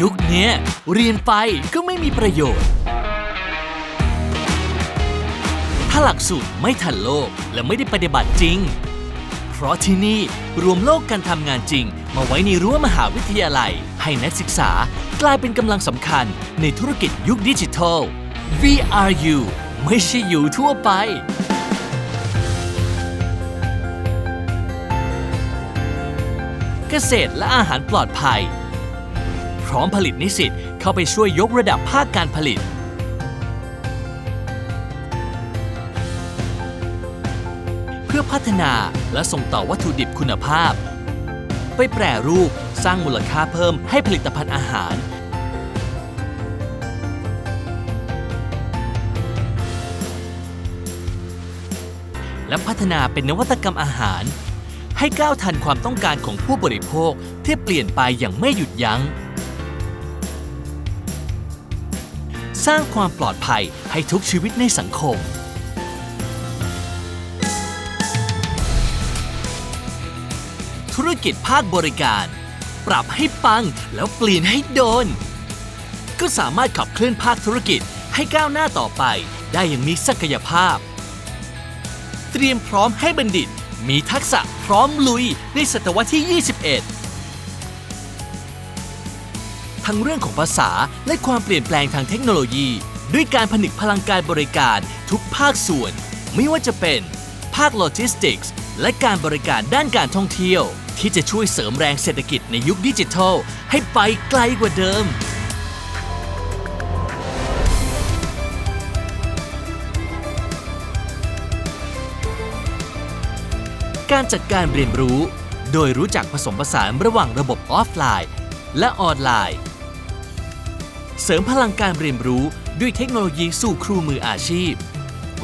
ยุคนี้เรียนไปก็ไม่มีประโยชน์ ถ้าหลักสูตรไม่ทันโลกและไม่ได้ปฏิบัติจริง เพราะที่นี่รวมโลกการทำงานจริง มาไว้ในรั้วมหาวิทยาลัย ให้นักศึกษากลายเป็นกำลังสำคัญในธุรกิจยุคดิจิทัล VRU ไม่ใช่อยู่ทั่วไปเกษตรและอาหารปลอดภัย พร้อมผลิตนิสิตเข้าไปช่วยยกระดับภาคการผลิต เพื่อพัฒนาและส่งต่อวัตถุดิบคุณภาพ ไปแปรรูปสร้างมูลค่าเพิ่มให้ผลิตภัณฑ์อาหาร และพัฒนาเป็นนวัตกรรมอาหารให้ก้าวทันความต้องการของผู้บริโภคที่เปลี่ยนไปอย่างไม่หยุดยัง้ง สร้างความปลอดภัยให้ทุกชีวิตในสังคม ธุรกิจภาคบริการ ปรับให้ปังแล้วเปลี่ยนให้โดน ก็สามารถขับเคลื่อนภาคธุรกิจให้ก้าวหน้าต่อไป ได้อย่างมีศักยภาพ เตรียมพร้อมให้บัณฑิต มีทักษะพร้อมลุยในศตวรรษที่ 21 ทั้งเรื่องของภาษาและความเปลี่ยนแปลงทางเทคโนโลยี ด้วยการผนึกพลังการบริการทุกภาคส่วน ไม่ว่าจะเป็น ภาคโลจิสติกส์และการบริการด้านการท่องเที่ยว ที่จะช่วยเสริมแรงเศรษฐกิจในยุคดิจิทัล ให้ไปไกลกว่าเดิม การจัดการเรียนรู้ โดยรู้จักผสมผสานระหว่างระบบออฟไลน์ และออนไลน์ เสริมพลังการเรียนรู้ด้วยเทคโนโลยีสู่ครูมืออาชีพ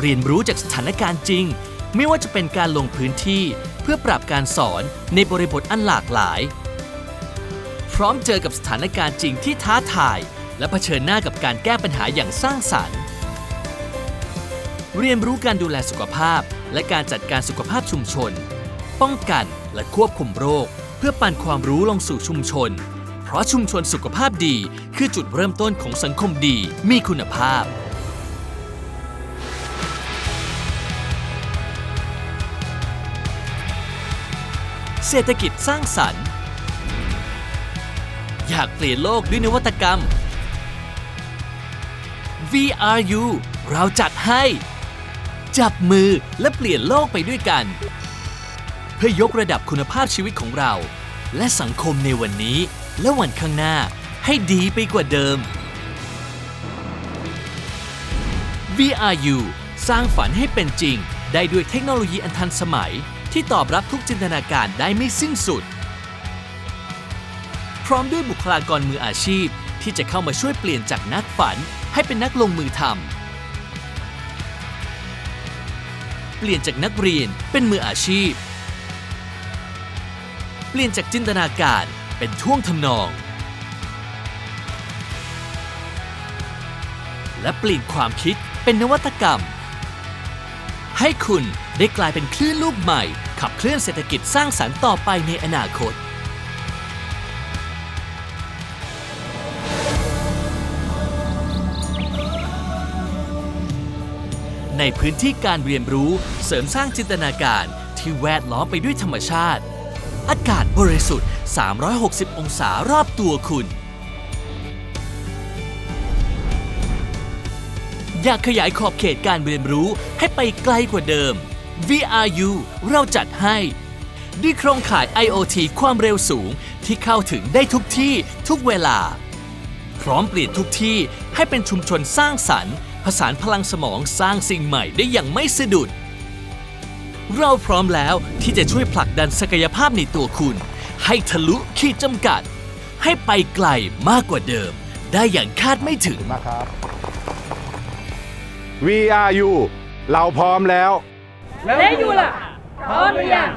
เรียนรู้จากสถานการณ์จริง ไม่ว่าจะเป็นการลงพื้นที่ เพื่อปรับการสอนในบริบทอันหลากหลาย พร้อมเจอกับสถานการณ์จริงที่ท้าทาย และเผชิญหน้ากับการแก้ปัญหาอย่างสร้างสรรค์ เรียนรู้การดูแลสุขภาพ และการจัดการสุขภาพชุมชน ป้องกันและควบคุมโรค เพื่อปั่นความรู้ลงสู่ชุมชน เพราะชุมชนสุขภาพดีคือจุดเริ่มต้นของสังคมดีมีคุณภาพ เศรษฐกิจสร้างสรรค์ อยากเปลี่ยนโลกด้วยนวัตกรรม VRU เราจัดให้ จับมือและเปลี่ยนโลกไปด้วยกัน เพื่อยกระดับคุณภาพชีวิตของเรา และสังคมในวันนี้ และวันข้างหน้าให้ดีไปกว่าเดิม VRU สร้างฝันให้เป็นจริง ได้ด้วยเทคโนโลยีอันทันสมัย ที่ตอบรับทุกจินตนาการได้ไม่สิ้นสุด พร้อมด้วยบุคลากรมืออาชีพ ที่จะเข้ามาช่วยเปลี่ยนจากนักฝันให้เป็นนักลงมือทำเปลี่ยนจากนักเรียนเป็นมืออาชีพ เปลี่ยนจากจินตนาการ เป็นท่วงทำนอง และเปลี่ยนความคิดเป็นนวัตกรรม ให้คุณได้กลายเป็นคลื่นลูกใหม่ ขับเคลื่อนเศรษฐกิจสร้างสรรค์ต่อไปในอนาคต ในพื้นที่การเรียนรู้เสริมสร้างจินตนาการที่แวดล้อมไปด้วยธรรมชาติ อากาศบริสุทธิ์ 360 องศารอบตัวคุณ อยากขยายขอบเขตการเรียนรู้ให้ไปไกลกว่าเดิม VRU เราจัดให้ด้วยโครงข่าย IoT ความเร็วสูงที่เข้าถึงได้ทุกที่ทุกเวลา พร้อมเปลี่ยนทุกที่ให้เป็นชุมชนสร้างสรรค์ ผสานพลังสมองสร้างสิ่งใหม่ได้อย่างไม่สะดุด เราพร้อมแล้วที่จะช่วยผลักดันศักยภาพในตัวคุณ ให้ทะลุขีดจำกัด ให้ไปไกลมากกว่าเดิม ได้อย่างคาดไม่ถึง มากครับ VRU เราพร้อมแล้ว แล้วอยู่ล่ะพร้อมหรือยัง